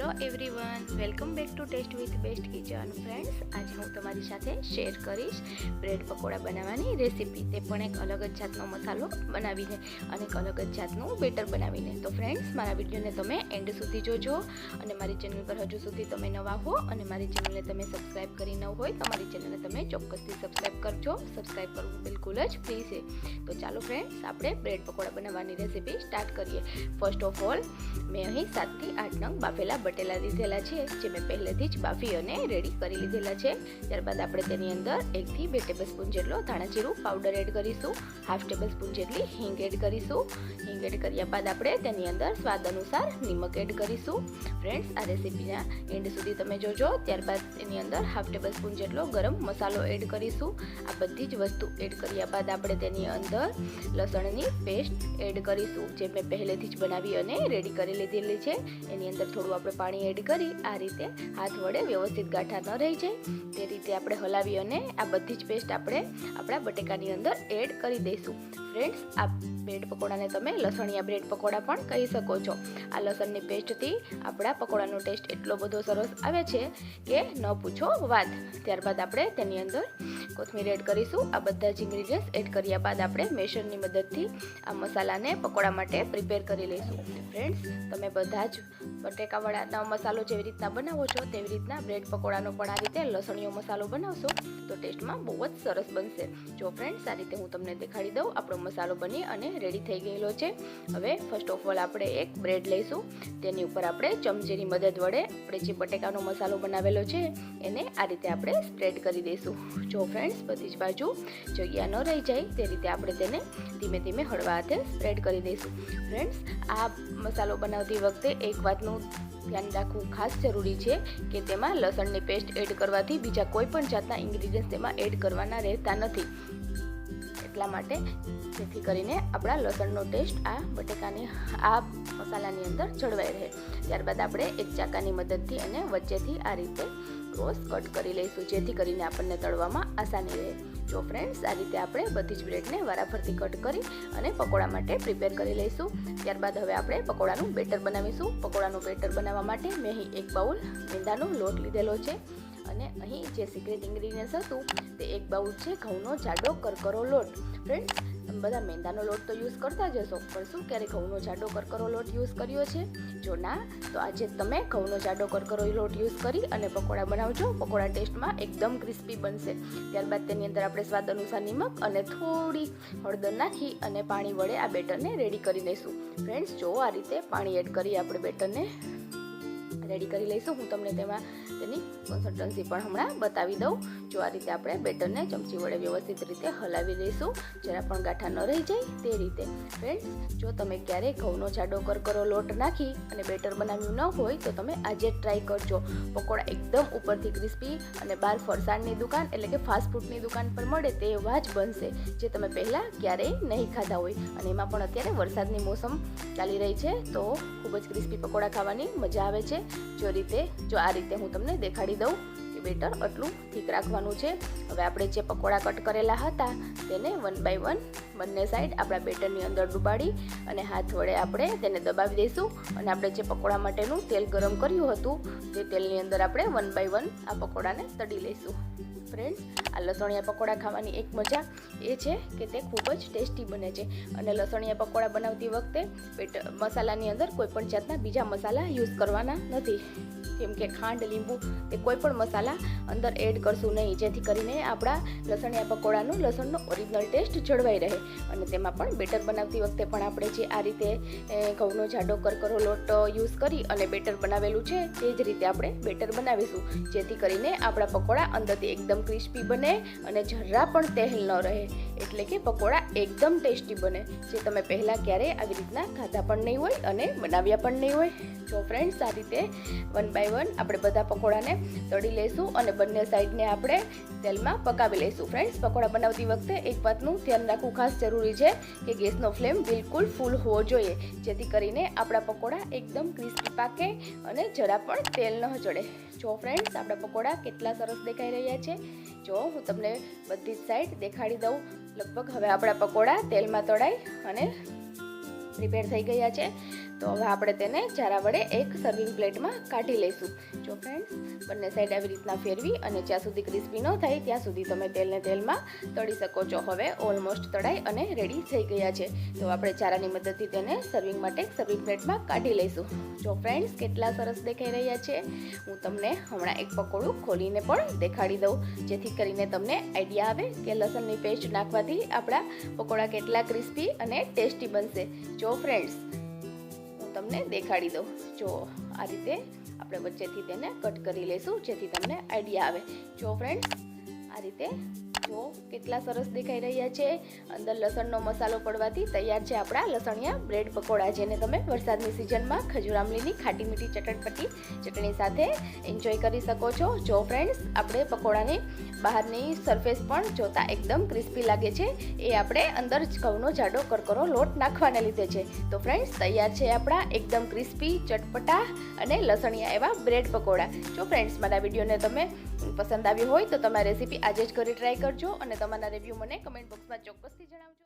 Hello everyone, welcome back to taste with best kitchen. Friends, આજે હું તમારી સાથે શેર કરીશ બ્રેડ પકોડા બનાવવાની રેસીપી. તે પણ એક અલગ જ જાતનો મસાલો બનાવીને અને એક અલગ જ જાતનું બેટર બનાવીને. તો ફ્રેન્ડ્સ, મારા વિડીયોને તમે એન્ડ સુધી જોજો અને મારી ચેનલ પર હજુ સુધી તમે નવા હો અને મારી ચેનલને તમે સબસ્ક્રાઈબ કરી ન હોય તો મારી ચેનલને તમે ચોક્કસથી સબસ્ક્રાઈબ કરજો. સબસ્ક્રાઈબ કરવું બિલકુલ જ ફ્રી છે. તો ચાલો ફ્રેન્ડ્સ, આપણે બ્રેડ પકોડા બનાવવાની રેસીપી સ્ટાર્ટ કરીએ. ફર્સ્ટ ઓફ ઓલ, મેં અહીં સાતથી આઠ નંગ બાફેલા બટેલા લીધેલા છે, જે મેં પહેલેથી જ બાફી અને રેડી કરી લીધેલા છે. ત્યારબાદ આપણે તેની અંદર એકથી બે ટેબલ સ્પૂન જેટલો ધાણા જીરું પાવડર એડ કરીશું હાફ ટેબલ સ્પૂન જેટલી હિંગ એડ કરીશું. હિંગ એડ કર્યા બાદ આપણે તેની અંદર સ્વાદ અનુસાર નિમક એડ કરીશું. ફ્રેન્ડ્સ, આ રેસીપીના એન્ડ સુધી તમે જોજો. ત્યારબાદ તેની અંદર હાફ ટેબલ સ્પૂન જેટલો ગરમ મસાલો એડ કરીશું. આ બધી જ વસ્તુ એડ કર્યા બાદ આપણે તેની અંદર લસણની પેસ્ટ એડ કરીશું, જે મેં પહેલેથી જ બનાવી અને રેડી કરી લીધેલી છે. એની અંદર થોડું આપણે પાણી એડ કરી આ રીતે હાથ વડે વ્યવસ્થિત ગાંઠા ન રહી જાય. તે રીતે આપણે હલાવી અને આ બધી જ પેસ્ટ આપણે આપણા બટેકાની અંદર એડ કરી દઈશું. ફ્રેન્ડ્સ આ બ્રેડ પકોડાને તમે લસણિયા બ્રેડ પકોડા પણ કહી શકો છો. આ લસણની પેસ્ટથી આપણા પકોડાનો ટેસ્ટ એટલો બધો સરસ આવે છે કે ન પૂછો વાત. ત્યારબાદ આપણે તેની અંદર કોથમીર એડ કરીશું. આ બધા જ ઇન્ગ્રીડિયન્ટ્સ એડ કર્યા બાદ આપણે મેશરની મદદથી આ મસાલાને પકોડા માટે પ્રિપેર કરી લઈશું. ફ્રેન્ડ્સ તમે બધા જ બટેકાવાળાનો મસાલો જેવી રીતના બનાવો છો, તેવી રીતના બ્રેડ પકોડાનો પણ આ રીતે લસણીયો મસાલો બનાવશો, તો ટેસ્ટમાં બહુ જ સરસ બનશે. જો ફ્રેન્ડ્સ આ રીતે હું તમને દેખાડી દઉં, આપણો મસાલો બની અને રેડી થઈ ગયેલો છે. હવે ફર્સ્ટ ઓફ ઓલ આપણે એક બ્રેડ લઈશું. તેની ઉપર આપણે ચમચીની મદદ વડે આપણે જે બટેકાનો મસાલો બનાવેલો છે, એને આ રીતે આપણે સ્પ્રેડ કરી દઈશું. જો ફ્રેન્ડ્સ બધી જ બાજુ જગ્યા ન રહી જાય, તે રીતે આપણે તેને ધીમે ધીમે હળવા હાથે સ્પ્રેડ કરી દઈશું. ફ્રેન્ડ્સ આ મસાલો બનાવતી વખતે એક વાતનું રાખવું ખાસ જરૂરી છે કે તેમાં લસણની પેસ્ટ એડ કરવાથી બીજા કોઈ પણ જાતના ઇન્ગ્રીડિયન્ટ્સ તેમાં એડ કરવાના રહેતા નથી. એટલા માટે જેથી કરીને આપણા લસણનો ટેસ્ટ આ બટેકાની, આ મસાલાની અંદર જળવાઈ રહે. ત્યારબાદ આપણે એક ચાકાની મદદથી અને વચ્ચેથી આ રીતે ક્રોસ કટ કરી લઈશું, જેથી કરીને આપણને તળવામાં આસાની રહે. જો ફ્રેન્ડ્સ આ રીતે આપણે બધી જ બ્રેડને વારાફરતી કટ કરી અને પકોડા માટે પ્રિપેર કરી લઈશું. ત્યારબાદ હવે આપણે પકોડાનું બેટર બનાવીશું. પકોડાનું બેટર બનાવવા માટે મેં અહીં એક બાઉલ મેંદાનો લોટ લીધેલો છે અને અહીં જે સિક્રેટ ઇન્ગ્રીડિયન્ટ્સ હતું તે એક બાઉલ છે ઘઉંનો જાડો કરકરો લોટ. ફ્રેન્ડ્સ બધા મેંદાનો લોટ તો યુઝ કરતા જ હશો. પણ શું ક્યારે ઘઉંનો જાડો કરકરો લોટ યુઝ કર્યો છે? જો ના, તો આજે તમે ઘઉંનો જાડો કરકરો લોટ યુઝ કરી અને પકોડા બનાવજો. પકોડા ટેસ્ટમાં એકદમ ક્રિસ્પી બનશે. ત્યારબાદ તેની અંદર આપણે સ્વાદ અનુસાર નિમક અને થોડી હળદર નાખી અને પાણી વડે આ બેટરને રેડી કરી લઈશું. ફ્રેન્ડ્સ જો આ રીતે પાણી એડ કરી આપણે બેટરને રેડી કરી લઈશું. હું તમને તેમાં તેની કન્સલ્ટન્સી પણ હમણાં બતાવી દઉં. જો આ રીતે આપણે બેટરને ચમચી વડે વ્યવસ્થિત રીતે હલાવી લઈશું. જરા પણ ગાંઠા ન રહી જાય તે રીતે. ફ્રેન્ડ્સ જો તમે ક્યારેય ઘઉંનો જાડો કરકરો લોટ નાખી અને બેટર બનાવ્યું ન હોય તો તમે આજે ટ્રાય કરજો. પકોડા એકદમ ઉપરથી ક્રિસ્પી અને બહાર ફરસાણની દુકાન એટલે કે ફાસ્ટફૂડની દુકાન પર મળે તેવા જ બનશે, જે તમે પહેલાં ક્યારેય નહીં ખાધા હોય. અને એમાં પણ અત્યારે વરસાદની મોસમ ચાલી રહી છે, તો ખૂબ જ ક્રિસ્પી પકોડા ખાવાની મજા આવે છે. જો રીતે, જો આ રીતે હું તમને દેખાડી દઉં કે બેટર આટલું ઠીક રાખવાનું છે. હવે આપણે જે પકોડા કટ કરેલા હતા, તેને વન બાય વન બંને સાઈડ આપણા બેટરની અંદર ડુબાડી અને હાથ વડે આપણે તેને દબાવી દઈશું. અને આપણે જે પકોડા માટેનું તેલ ગરમ કર્યું હતું, તે તેલની અંદર આપણે વન બાય વન આ પકોડાને તળી લઈશું. ફ્રેન્ડ્સ આ લસણિયા પકોડા ખાવાની એક મજા એ છે કે તે ખૂબ જ ટેસ્ટી બને છે. અને લસણિયા પકોડા બનાવતી વખતે મસાલાની અંદર કોઈપણ જાતના બીજા મસાલા યુઝ કરવાના નથી. જેમ કે ખાંડ, લીંબુ તે કોઈ પણ મસાલા અંદર એડ કરશું નહીં. જેથી કરીને આપણા લસણિયા પકોડાનું લસણનો ઓરિજિનલ ટેસ્ટ જળવાઈ રહે. અને તેમાં પણ બેટર બનાવતી વખતે પણ આપણે જે આ રીતે ઘઉંનો જાડો કરકરો લોટ યુઝ કરી અને બેટર બનાવેલું છે, તે જ રીતે આપણે બેટર બનાવીશું. જેથી કરીને આપણા પકોડા અંદરથી એકદમ ક્રિસ્પી બને અને જરા પણ તેલ ન રહે. એટલે કે પકોડા એકદમ ટેસ્ટી બને, જે તમે પહેલાં ક્યારેય આવી રીતના ખાધા પણ નહીં હોય અને બનાવ્યા પણ નહીં હોય. તો ફ્રેન્ડ્સ આ રીતે વન બાય વન આપણે બધા પકોડાને તળી લઈશું અને બંને સાઈડને આપણે તેલમાં પકાવી લઈશું ફ્રેન્ડ્સ પકોડા બનાવતી વખતે એક વાતનું ધ્યાન રાખવું ખાસ જરૂરી છે કે ગેસનો ફ્લેમ બિલકુલ ફૂલ હોવો જોઈએ, જેથી કરીને આપણા પકોડા એકદમ ક્રિસ્પી પાકે અને જરા પણ તેલ ન ચડે જો ફ્રેન્ડ્સ આપણા પકોડા કેટલા સરસ દેખાઈ રહ્યા છે. જો હું તમને બધી જ સાઈડ દેખાડી દઉં લગભગ હવે આપણા પકોડા તેલમાં તળાઈ અને પ્રિપેર થઈ ગયા છે. તો હવે આપણે તેને જારા વડે એક સર્વિંગ પ્લેટમાં કાઢી લઈશું. જો ફ્રેન્ડ્સ બંને સાઈડ આવી રીતના ફેરવી અને જ્યાં સુધી ક્રિસ્પી ન થાય ત્યાં સુધી તમે તેલને તેલમાં તળી શકો છો. હવે ઓલમોસ્ટ તળાઈ અને રેડી થઈ ગયા છે. તો આપણે ચારાની મદદથી તેને સર્વિંગ માટે સર્વિંગ પ્લેટમાં કાઢી લઈશું. જો ફ્રેન્ડ્સ કેટલા સરસ દેખાઈ રહ્યા છે. હું તમને હમણાં એક પકોડું ખોલીને પણ દેખાડી દઉં, જેથી કરીને તમને આઈડિયા આવે કે લસણની પેસ્ટ નાખવાથી આપણા પકોડા કેટલા ક્રિસ્પી અને ટેસ્ટી બનશે. જો ફ્રેન્ડ્સ તમને દેખાડી દઉં. જો આ રીતે આપણે વચ્ચેથી તેને કટ કરી લઈશું જેથી તમને આઈડિયા આવે. જો ફ્રેન્ડ્સ આ રીતે જો કેટલા સરસ દેખાઈ રહ્યા છે. અંદર લસણનો મસાલો પડવાથી તૈયાર છે આપણા લસણિયા બ્રેડ પકોડા, જેને તમે વરસાદની સિઝનમાં ખજૂર આમલીની ખાટી મીઠી ચટણપટી ચટણી સાથે એન્જોય કરી શકો છો. જો ફ્રેન્ડ્સ આપણે પકોડાની બહારની સરફેસ પણ જોતા એકદમ ક્રિસ્પી લાગે છે. એ આપણે અંદર ઘઉંનો જાડો કરકરો લોટ નાખવાને લીધે છે. તો ફ્રેન્ડ્સ તૈયાર છે આપણા એકદમ ક્રિસ્પી ચટપટા અને લસણિયા એવા બ્રેડ પકોડા. જો ફ્રેન્ડ્સ મારા વિડીયોને તમે પસંદ આવ્યો હોય તો તમારી રેસીપી આજે જ ઘરે ટ્રાય કરજો અને તમારા રિવ્યૂ મને કમેન્ટ બોક્સમાં ચોક્કસથી જણાવજો.